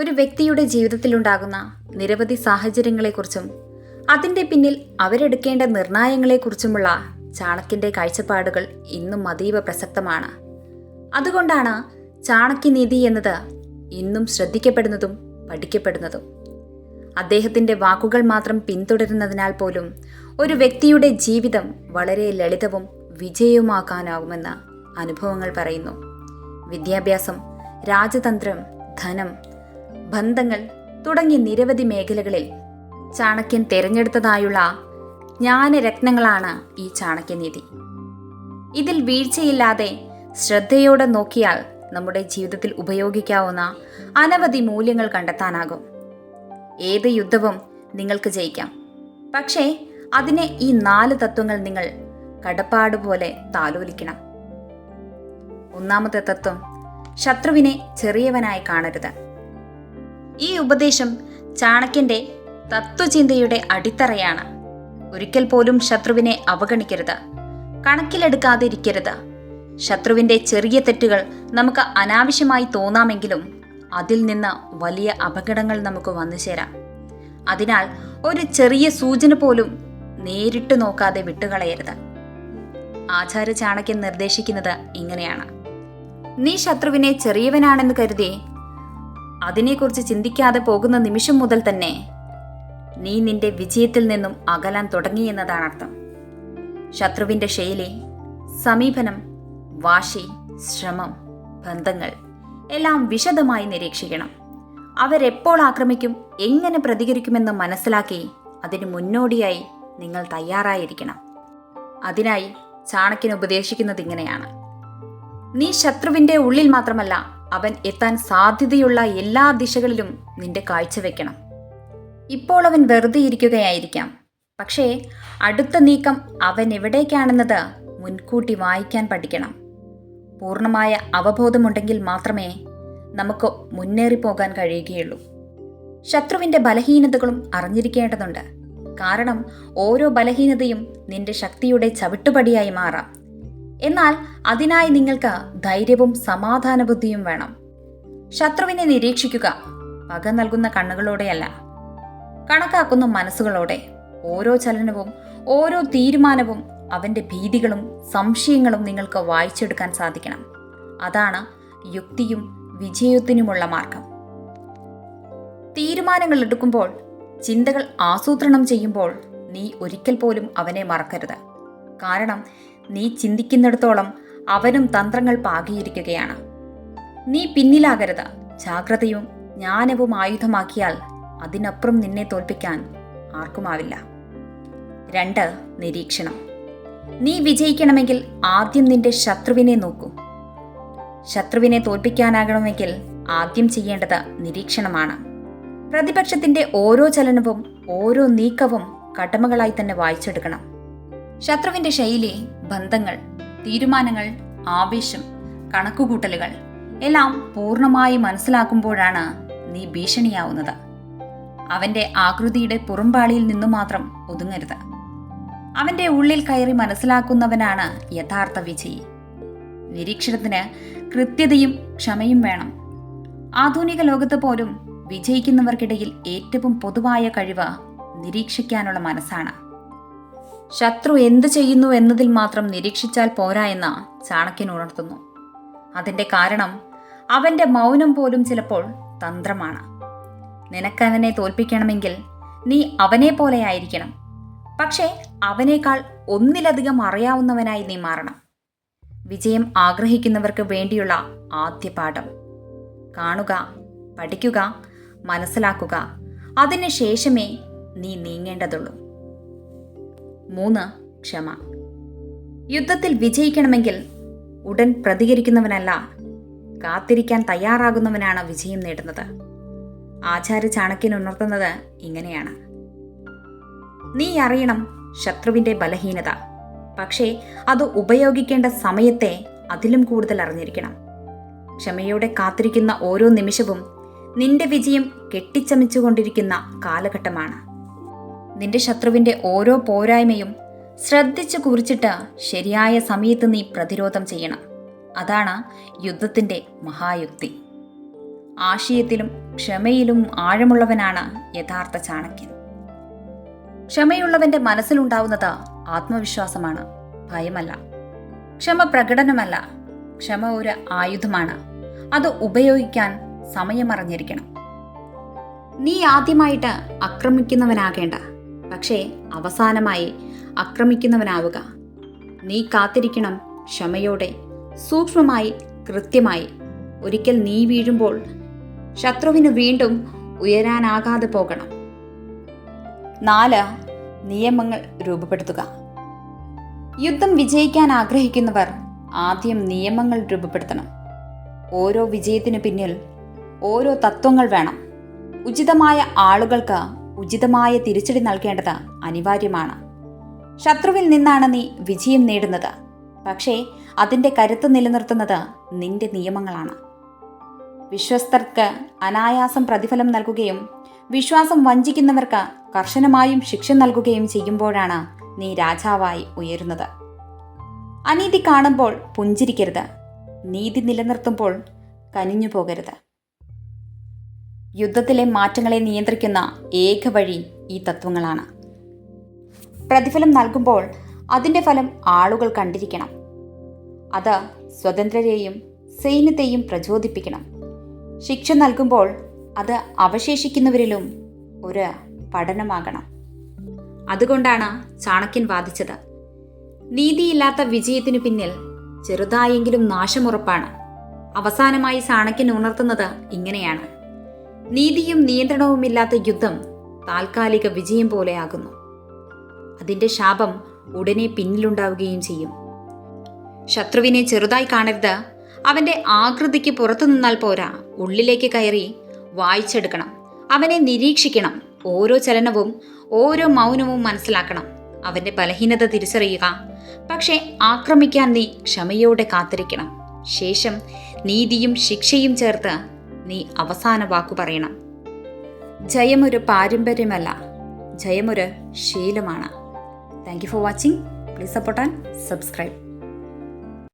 ഒരു വ്യക്തിയുടെ ജീവിതത്തിലുണ്ടാകുന്ന നിരവധി സാഹചര്യങ്ങളെക്കുറിച്ചും അതിന്റെ പിന്നിൽ അവരെടുക്കേണ്ട നിർണായങ്ങളെക്കുറിച്ചുമുള്ള ചാണക്യന്റെ കാഴ്ചപ്പാടുകൾ ഇന്നും അതീവ പ്രസക്തമാണ്. അതുകൊണ്ടാണ് ചാണക്യനീതി എന്നത് ഇന്നും ശ്രദ്ധിക്കപ്പെടുന്നതും പഠിക്കപ്പെടുന്നതും. അദ്ദേഹത്തിന്റെ വാക്കുകൾ മാത്രം പിന്തുടരുന്നതിനാൽ പോലും ഒരു വ്യക്തിയുടെ ജീവിതം വളരെ ലളിതവും വിജയവുമാക്കാനാകുമെന്ന് അനുഭവങ്ങൾ പറയുന്നു. വിദ്യാഭ്യാസം രാജതന്ത്രം ധനം ബന്ധങ്ങൾ തുടങ്ങിയ നിരവധി മേഖലകളിൽ ചാണക്യൻ തിരഞ്ഞെടുത്തതായുള്ള ജ്ഞാനരത്നങ്ങളാണ് ഈ ചാണക്യനീതി. ഇതിൽ വീഴ്ചയില്ലാതെ ശ്രദ്ധയോടെ നോക്കിയാൽ നമ്മുടെ ജീവിതത്തിൽ ഉപയോഗിക്കാവുന്ന അനവധി മൂല്യങ്ങൾ കണ്ടെത്താനാകും. ഏത് യുദ്ധവും നിങ്ങൾക്ക് ജയിക്കാം. പക്ഷേ അതിനെ ഈ നാല് തത്വങ്ങൾ നിങ്ങൾ കടപ്പാട് പോലെ താലോലിക്കണം. ഒന്നാമത്തെ തത്വം ശത്രുവിനെ ചെറിയവനായി കാണരുത്. ഈ ഉപദേശം ചാണക്യന്റെ തത്വചിന്തയുടെ അടിത്തറയാണ്. ഒരിക്കൽ പോലും ശത്രുവിനെ അവഗണിക്കരുത്. കണക്കിലെടുക്കാതിരിക്കരുത്. ശത്രുവിന്റെ ചെറിയ തെറ്റുകൾ നമുക്ക് അനാവശ്യമായി തോന്നാമെങ്കിലും അതിൽ നിന്ന് വലിയ അപകടങ്ങൾ നമുക്ക് വന്നു ചേരാം. അതിനാൽ ഒരു ചെറിയ സൂചന പോലും നേരിട്ട് നോക്കാതെ വിട്ടുകളയരുത്. ആചാര്യ ചാണക്യൻ നിർദ്ദേശിക്കുന്നത് ഇങ്ങനെയാണ്. നീ ശത്രുവിനെ ചെറിയവനാണെന്ന് കരുതി അതിനെക്കുറിച്ച് ചിന്തിക്കാതെ പോകുന്ന നിമിഷം മുതൽ തന്നെ നീ നിന്റെ വിജയത്തിൽ നിന്നും അകലാൻ തുടങ്ങി എന്നതാണ് അർത്ഥം. ശത്രുവിന്റെ ശൈലി സമീപനം വാശി ശ്രമം ബന്ധങ്ങൾ എല്ലാം വിശദമായി നിരീക്ഷിക്കണം. അവരെപ്പോൾ ആക്രമിക്കും എങ്ങനെ പ്രതികരിക്കുമെന്ന് മനസ്സിലാക്കി അതിന് മുന്നോടിയായി നിങ്ങൾ തയ്യാറായിരിക്കണം. അതിനായി ചാണക്യൻ ഉപദേശിക്കുന്നത് ഇങ്ങനെയാണ്. നീ ശത്രുവിന്റെ ഉള്ളിൽ മാത്രമല്ല അവൻ എത്താൻ സാധ്യതയുള്ള എല്ലാ ദിശകളിലും നിന്റെ കാഴ്ചവെക്കണം ഇപ്പോൾ അവൻ വെറുതെ ഇരിക്കുകയായിരിക്കാം. പക്ഷേ അടുത്ത നീക്കം അവൻ എവിടേക്കാണെന്നത് മുൻകൂട്ടി വായിക്കാൻ പഠിക്കണം. പൂർണമായ അവബോധമുണ്ടെങ്കിൽ മാത്രമേ നമുക്ക് മുന്നേറിപ്പോകാൻ കഴിയുകയുള്ളൂ. ശത്രുവിന്റെ ബലഹീനതകളും അറിഞ്ഞിരിക്കേണ്ടതുണ്ട്. കാരണം ഓരോ ബലഹീനതയും നിന്റെ ശക്തിയുടെ ചവിട്ടുപടിയായി മാറാം. എന്നാൽ അതിനായി നിങ്ങൾക്ക് ധൈര്യവും സമാധാന ബുദ്ധിയും വേണം. ശത്രുവിനെ നിരീക്ഷിക്കുക പക നൽകുന്ന കണ്ണുകളോടെയല്ല. കണക്കാക്കുന്ന മനസ്സുകളോടെ ഓരോ ചലനവും ഓരോ തീരുമാനവും അവന്റെ ഭീതികളും സംശയങ്ങളും നിങ്ങൾക്ക് വായിച്ചെടുക്കാൻ സാധിക്കണം. അതാണ് യുക്തിയും വിജയത്തിനുമുള്ള മാർഗം. തീരുമാനങ്ങൾ എടുക്കുമ്പോൾ ചിന്തകൾ ആസൂത്രണം ചെയ്യുമ്പോൾ നീ ഒരിക്കൽ പോലും അവനെ മറക്കരുത്. കാരണം നീ ചിന്തിക്കുന്നിടത്തോളം അവനും തന്ത്രങ്ങൾ പാകിയിരിക്കുകയാണ്. നീ പിന്നിലാകരുത്. ജാഗ്രതയും ജ്ഞാനവും ആയുധമാക്കിയാൽ അതിനപ്പുറം നിന്നെ തോൽപ്പിക്കാൻ ആർക്കുമാവില്ല. രണ്ട് നിരീക്ഷണം. നീ വിജയിക്കണമെങ്കിൽ ആദ്യം നിന്റെ ശത്രുവിനെ നോക്കൂ. ശത്രുവിനെ തോൽപ്പിക്കാനാകണമെങ്കിൽ ആദ്യം ചെയ്യേണ്ടത് നിരീക്ഷണമാണ്. പ്രതിപക്ഷത്തിന്റെ ഓരോ ചലനവും ഓരോ നീക്കവും കടമകളായി തന്നെ വായിച്ചെടുക്കണം. ശത്രുവിന്റെ ശൈലി ബന്ധങ്ങൾ തീരുമാനങ്ങൾ ആവേശം കണക്കുകൂട്ടലുകൾ എല്ലാം പൂർണമായി മനസ്സിലാക്കുമ്പോഴാണ് നീ ഭീഷണിയാവുന്നത്. അവന്റെ ആകൃതിയുടെ പുറമ്പാളിയിൽ നിന്നു മാത്രം ഒതുങ്ങരുത്. അവന്റെ ഉള്ളിൽ കയറി മനസ്സിലാക്കുന്നവനാണ് യഥാർത്ഥ വിജയി. നിരീക്ഷണത്തിന് കൃത്യതയും ക്ഷമയും വേണം. ആധുനിക ലോകത്ത് പോലും വിജയിക്കുന്നവർക്കിടയിൽ ഏറ്റവും പൊതുവായ കഴിവ് നിരീക്ഷിക്കാനുള്ള മനസ്സാണ്. ശത്രു എന്ത് ചെയ്യുന്നു എന്നതിൽ മാത്രം നിരീക്ഷിച്ചാൽ പോരാ എന്ന് ചാണക്യൻ ഉണർത്തുന്നു. അതിന്റെ കാരണം അവന്റെ മൗനം പോലും ചിലപ്പോൾ തന്ത്രമാണ്. നിനക്കവനെ തോൽപ്പിക്കണമെങ്കിൽ നീ അവനെ പോലെ ആയിരിക്കണം. പക്ഷേ അവനേക്കാൾ ഒന്നിലധികം അറിയാവുന്നവനായി നീ മാറണം. വിജയം ആഗ്രഹിക്കുന്നവർക്ക് വേണ്ടിയുള്ള ആദ്യ പാഠം. കാണുക പഠിക്കുക മനസ്സിലാക്കുക. അതിന് ശേഷമേ നീ നീങ്ങേണ്ടതുള്ളൂ. മൂന്ന് ക്ഷമ. യുദ്ധത്തിൽ വിജയിക്കണമെങ്കിൽ ഉടൻ പ്രതികരിക്കുന്നവനല്ല കാത്തിരിക്കാൻ തയ്യാറാകുന്നവനാണ് വിജയം നേടുന്നത്. ആചാര്യ ചാണക്യൻ ഉണർത്തുന്നത് ഇങ്ങനെയാണ്. നീ അറിയണം ശത്രുവിന്റെ ബലഹീനത പക്ഷേ അത് ഉപയോഗിക്കേണ്ട സമയത്തെ അതിലും കൂടുതൽ അറിഞ്ഞിരിക്കണം. ക്ഷമയോടെ കാത്തിരിക്കുന്ന ഓരോ നിമിഷവും നിന്റെ വിജയം കെട്ടിച്ചമിച്ചുകൊണ്ടിരിക്കുന്ന കാലഘട്ടമാണ്. നിന്റെ ശത്രുവിന്റെ ഓരോ പോരായ്മയും ശ്രദ്ധിച്ചു കുറിച്ചിട്ട് ശരിയായ സമയത്ത് നീ പ്രതിരോധം ചെയ്യണം. അതാണ് യുദ്ധത്തിന്റെ മഹായുക്തി. ആശയത്തിലും ക്ഷമയിലും ആഴമുള്ളവനാണ് യഥാർത്ഥ ചാണക്യൻ. ക്ഷമയുള്ളവന്റെ മനസ്സിലുണ്ടാവുന്നത് ആത്മവിശ്വാസമാണ് ഭയമല്ല. ക്ഷമ പ്രകടനമല്ല ക്ഷമ ഒരു ആയുധമാണ്. അത് ഉപയോഗിക്കാൻ സമയമറിഞ്ഞിരിക്കണം. നീ ആദ്യമായിട്ട് ആക്രമിക്കുന്നവനാകേണ്ട. പക്ഷേ അവസാനമായി ആക്രമിക്കുന്നവനാവുക നീ കാത്തിരിക്കണം ക്ഷമയോടെ. സൂക്ഷ്മമായി കൃത്യമായി. ഒരിക്കൽ നീ വീഴുമ്പോൾ ശത്രുവിന് വീണ്ടും ഉയരാനാകാതെ പോകണം. നാല് നിയമങ്ങൾ രൂപപ്പെടുത്തുക. യുദ്ധം വിജയിക്കാൻ ആഗ്രഹിക്കുന്നവർ ആദ്യം നിയമങ്ങൾ രൂപപ്പെടുത്തണം. ഓരോ വിജയത്തിനു പിന്നിൽ ഓരോ തത്വങ്ങൾ വേണം. ഉചിതമായ ആളുകൾക്ക് ഉചിതമായ തിരിച്ചടി നൽകേണ്ടത് അനിവാര്യമാണ്. ശത്രുവിൽ നിന്നാണ് നീ വിജയം നേടുന്നത്. പക്ഷേ അതിന്റെ കരുത്ത് നിലനിർത്തുന്നത് നിന്റെ നിയമങ്ങളാണ്. വിശ്വസ്തർക്ക് അനായാസം പ്രതിഫലം നൽകുകയും വിശ്വാസം വഞ്ചിക്കുന്നവർക്ക് കർശനമായും ശിക്ഷ നൽകുകയും ചെയ്യുമ്പോഴാണ് നീ രാജാവായി ഉയരുന്നത്. അനീതി കാണുമ്പോൾ പുഞ്ചിരിക്കരുത്. നീതി നിലനിർത്തുമ്പോൾ കനിഞ്ഞു പോകരുത് യുദ്ധത്തിലെ മാറ്റങ്ങളെ നിയന്ത്രിക്കുന്ന ഏക വഴി ഈ തത്വങ്ങളാണ്. പ്രതിഫലം നൽകുമ്പോൾ അതിന്റെ ഫലം ആളുകൾ കണ്ടിരിക്കണം. അത് സ്വതന്ത്രരെയും സൈന്യത്തെയും പ്രചോദിപ്പിക്കണം. ശിക്ഷ നൽകുമ്പോൾ അത് അവശേഷിക്കുന്നവരിലും ഒരു പഠനമാകണം. അതുകൊണ്ടാണ് ചാണക്യൻ വാദിച്ചത്. നീതിയില്ലാത്ത വിജയത്തിനു പിന്നിൽ ചെറുതായെങ്കിലും നാശമുറപ്പാണ്. അവസാനമായി ചാണക്യൻ ഉണർത്തുന്നത് ഇങ്ങനെയാണ്. നീതിയും നിയന്ത്രണവുമില്ലാത്ത യുദ്ധം താൽക്കാലിക വിജയം പോലെയാകുന്നു. അതിന്റെ ശാപം ഉടനെ പിന്നിലുണ്ടാവുകയും ചെയ്യും. ശത്രുവിനെ ചെറുതായി കാണരുത്. അവന്റെ ആകൃതിക്ക് പുറത്തു നിന്നാൽ പോരാ. ഉള്ളിലേക്ക് കയറി വായിച്ചെടുക്കണം. അവനെ നിരീക്ഷിക്കണം. ഓരോ ചലനവും ഓരോ മൗനവും മനസ്സിലാക്കണം. അവന്റെ ബലഹീനത തിരിച്ചറിയുക. പക്ഷേ ആക്രമിക്കാൻ നീ ക്ഷമയോടെ കാത്തിരിക്കണം. ശേഷം നീതിയും ശിക്ഷയും ചേർത്ത് നീ അവസാന വാക്കു പറയണം. ജയമൊരു പാരമ്പര്യമല്ല ജയമൊരു ശീലമാണ്. Thank you for watching please support and subscribe